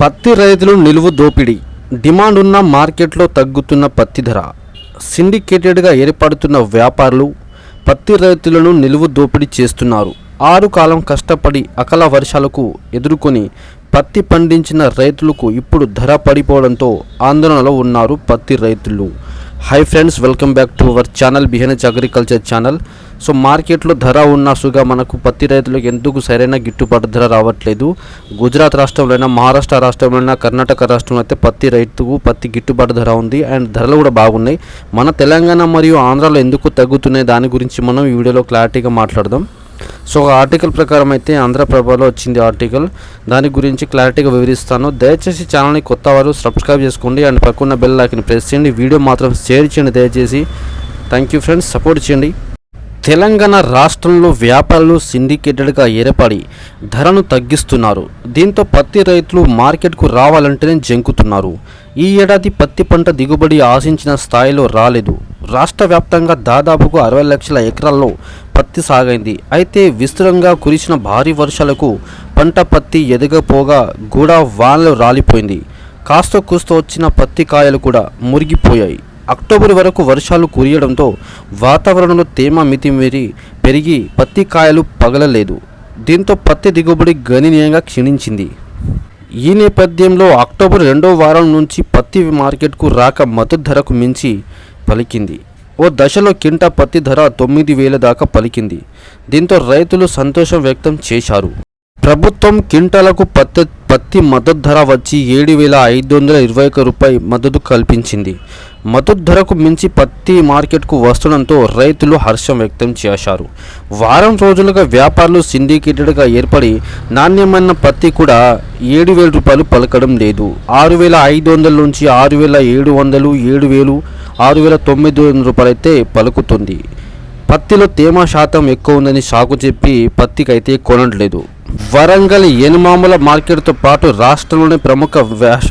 పత్తి రైతులు నిలువు దోపిడీ. డిమాండ్ ఉన్న మార్కెట్లో తగ్గుతున్న పత్తి ధర. సిండికేటెడ్గా ఏర్పడుతున్న వ్యాపారులు పత్తి రైతులను నిలువు దోపిడీ చేస్తున్నారు. ఆరు కాలం కష్టపడి అకాల వర్షాలకు ఎదుర్కొని పత్తి పండించిన రైతులకు ఇప్పుడు ధర పడిపోవడంతో ఆందోళనలో ఉన్నారు పత్తి రైతులు. Hi friends welcome back to our channel బిహెన్హెచ్ agriculture channel so మార్కెట్లో ధర ఉన్న సుగా మనకు పత్తి రైతులకు ఎందుకు సరైన గిట్టుబాటు ధర రావట్లేదు? గుజరాత్ రాష్ట్రంలోనైనా మహారాష్ట్ర రాష్ట్రంలోనైనా కర్ణాటక రాష్ట్రంలో అయితే పత్తి రైతుకు పత్తి గిట్టుబాటు ధర ఉంది అండ్ ధరలు కూడా బాగున్నాయి. మన తెలంగాణ మరియు ఆంధ్రాలో ఎందుకు తగ్గుతున్నాయి? దాని గురించి మనం ఈ వీడియోలో క్లారిటీగా మాట్లాడదాం. సో ఒక ఆర్టికల్ ప్రకారం అయితే ఆంధ్రప్రభలో వచ్చింది ఆర్టికల్. దాని గురించి క్లారిటీగా వివరిస్తాను. దయచేసి ఛానల్ని కొత్త వారు సబ్స్క్రైబ్ చేసుకోండి. అండ్ పక్కన బెల్ ఐకన్ ప్రెస్ చేయండి. వీడియో మాత్రం షేర్ చేయండి దయచేసి. Thank you friends. సపోర్ట్ చేయండి. తెలంగాణ రాష్ట్రంలో వ్యాపారులు సిండికేటెడ్గా ఏర్పడి ధరను తగ్గిస్తున్నారు. దీంతో పత్తి రైతులు మార్కెట్కు రావాలంటేనే జంకుతున్నారు. ఈ ఏడాది పత్తి పంట దిగుబడి ఆశించిన స్థాయిలో రాలేదు. రాష్ట్ర వ్యాప్తంగా దాదాపుగా అరవై లక్షల ఎకరాల్లో పత్తి సాగైంది. అయితే విస్తృతంగా కురిసిన భారీ వర్షాలకు పంట పత్తి ఎదగపోగా కూడా వానలు రాలిపోయింది. కాస్త కూస్తో వచ్చిన పత్తి కాయలు కూడా మురిగిపోయాయి. అక్టోబర్ వరకు వర్షాలు కురియడంతో వాతావరణంలో తేమ మితిమీరి పెరిగి పత్తి కాయలు పగలలేదు. దీంతో పత్తి దిగుబడి గణనీయంగా క్షీణించింది. ఈ నేపథ్యంలో అక్టోబర్ రెండో వారం నుంచి పత్తి మార్కెట్కు రాక మద్దతు ధరకు మించి పలికింది. ఓ దశలో కింటా పత్తి ధర తొమ్మిది వేల దాకా పలికింది. దీంతో రైతులు సంతోషం వ్యక్తం చేశారు. ప్రభుత్వం క్వింటాలకు పత్తి పత్తి మద్దతు ధర వచ్చి ఏడు వేల ఐదు వందల ఇరవై ఒక్క రూపాయి మద్దతు కల్పించింది. మద్దతు ధరకు మించి పత్తి మార్కెట్కు వస్తుండటంతో రైతులు హర్షం వ్యక్తం చేశారు. వారం రోజులుగా వ్యాపారులు సిండికేటెడ్గా ఏర్పడి నాణ్యమైన పత్తి కూడా ఏడు వేల రూపాయలు పలకడం లేదు. ఆరు వేల ఐదు వందల నుంచి ఆరు వేల ఏడు వందలు ఏడు వేలు ఆరు వేల తొమ్మిది వందల రూపాయలు అయితే పలుకుతుంది. పత్తిలో తేమ శాతం ఎక్కువ ఉందని సాకు చెప్పి పత్తికి అయితే కొనట్లేదు. వరంగల్ ఎనుమాముల మార్కెట్తో పాటు రాష్ట్రంలోని ప్రముఖ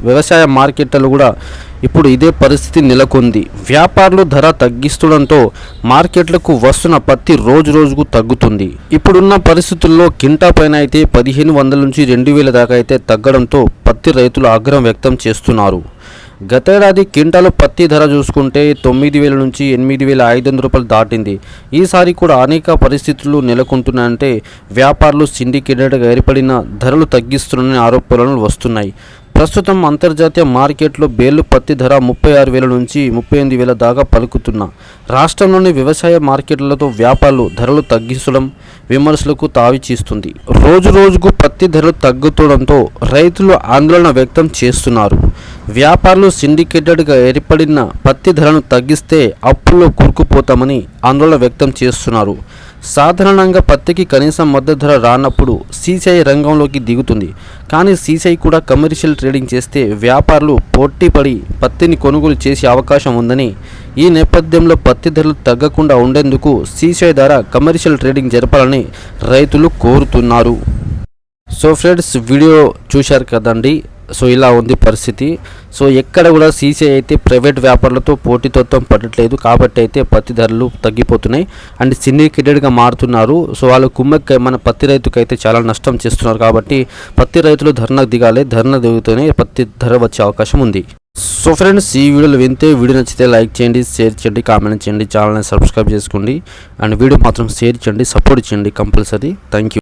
వ్యవసాయ మార్కెట్లు కూడా ఇప్పుడు ఇదే పరిస్థితి నెలకొంది. వ్యాపారులు ధర తగ్గిస్తుండటంతో మార్కెట్లకు వస్తున్న పత్తి రోజు రోజుకు తగ్గుతుంది. ఇప్పుడున్న పరిస్థితుల్లో కింటా పైన అయితే పదిహేను వందల నుంచి రెండు వేల దాకా అయితే తగ్గడంతో పత్తి రైతులు ఆగ్రహం వ్యక్తం చేస్తున్నారు. గతేడాది క్వింటాలు పత్తి ధర చూసుకుంటే తొమ్మిది వేల నుంచి ఎనిమిది వేల ఐదు వందల రూపాయలు దాటింది. ఈసారి కూడా అనేక పరిస్థితులు నెలకొంటున్నాయంటే వ్యాపారులు సిండికేటెడ్గా ఏర్పడిన ధరలు తగ్గిస్తున్నాయని ఆరోపణలు వస్తున్నాయి. ప్రస్తుతం అంతర్జాతీయ మార్కెట్లో బేలు పత్తి ధర ముప్పై ఆరు వేల నుంచి ముప్పై ఎనిమిది వేల దాకా పలుకుతున్న. రాష్ట్రంలోని వ్యవసాయ మార్కెట్లతో వ్యాపారులు ధరలు తగ్గించడం విమర్శలకు తావిచీస్తుంది రోజు రోజుకు పత్తి ధరలు తగ్గుతుండడంతో రైతులు ఆందోళన వ్యక్తం చేస్తున్నారు. వ్యాపారులు సిండికేటెడ్గా ఏర్పడిన పత్తి ధరను తగ్గిస్తే అప్పుల్లో కూరుకుపోతామని ఆందోళన వ్యక్తం చేస్తున్నారు. సాధారణంగా పత్తికి కనీసం మద్దతు ధర రానప్పుడు సీసీఐ రంగంలోకి దిగుతుంది. కానీ సీసీఐ కూడా కమర్షియల్ ట్రేడింగ్ చేస్తే వ్యాపారులు పోటీపడి పత్తిని కొనుగోలు చేసే అవకాశం ఉందని ఈ నేపథ్యంలో పత్తి ధరలు తగ్గకుండా ఉండేందుకు సీసీఐ ద్వారా కమర్షియల్ ట్రేడింగ్ జరపాలని రైతులు కోరుతున్నారు. సో ఫ్రెండ్స్ వీడియో చూశారు కదండి. సో ఇలా ఉంది పరిస్థితి. సో ఎక్కడ కూడా సీసీఐ అయితే ప్రైవేట్ వ్యాపారులతో పోటీతత్వం పడట్లేదు. కాబట్టి అయితే పత్తి ధరలు తగ్గిపోతున్నాయి. అండ్ సిండికేటెడ్గా మారుతున్నారు. సో వాళ్ళు కుమ్మక్క మన పత్తి రైతుకు అయితే చాలా నష్టం చేస్తున్నారు. కాబట్టి పత్తి రైతులు ధర్నా దిగాలి. ధర్నా దిగుతూనే పత్తి ధర వచ్చే అవకాశం ఉంది. సో ఫ్రెండ్స్ ఈ వీడియోలు వింటే వీడియో నచ్చితే లైక్ చేయండి షేర్ చేయండి కామెంట్ చేయండి ఛానల్ని సబ్స్క్రైబ్ చేసుకోండి. అండ్ వీడియో మాత్రం షేర్ చేయండి సపోర్ట్ చేయండి కంపల్సరీ. Thank you.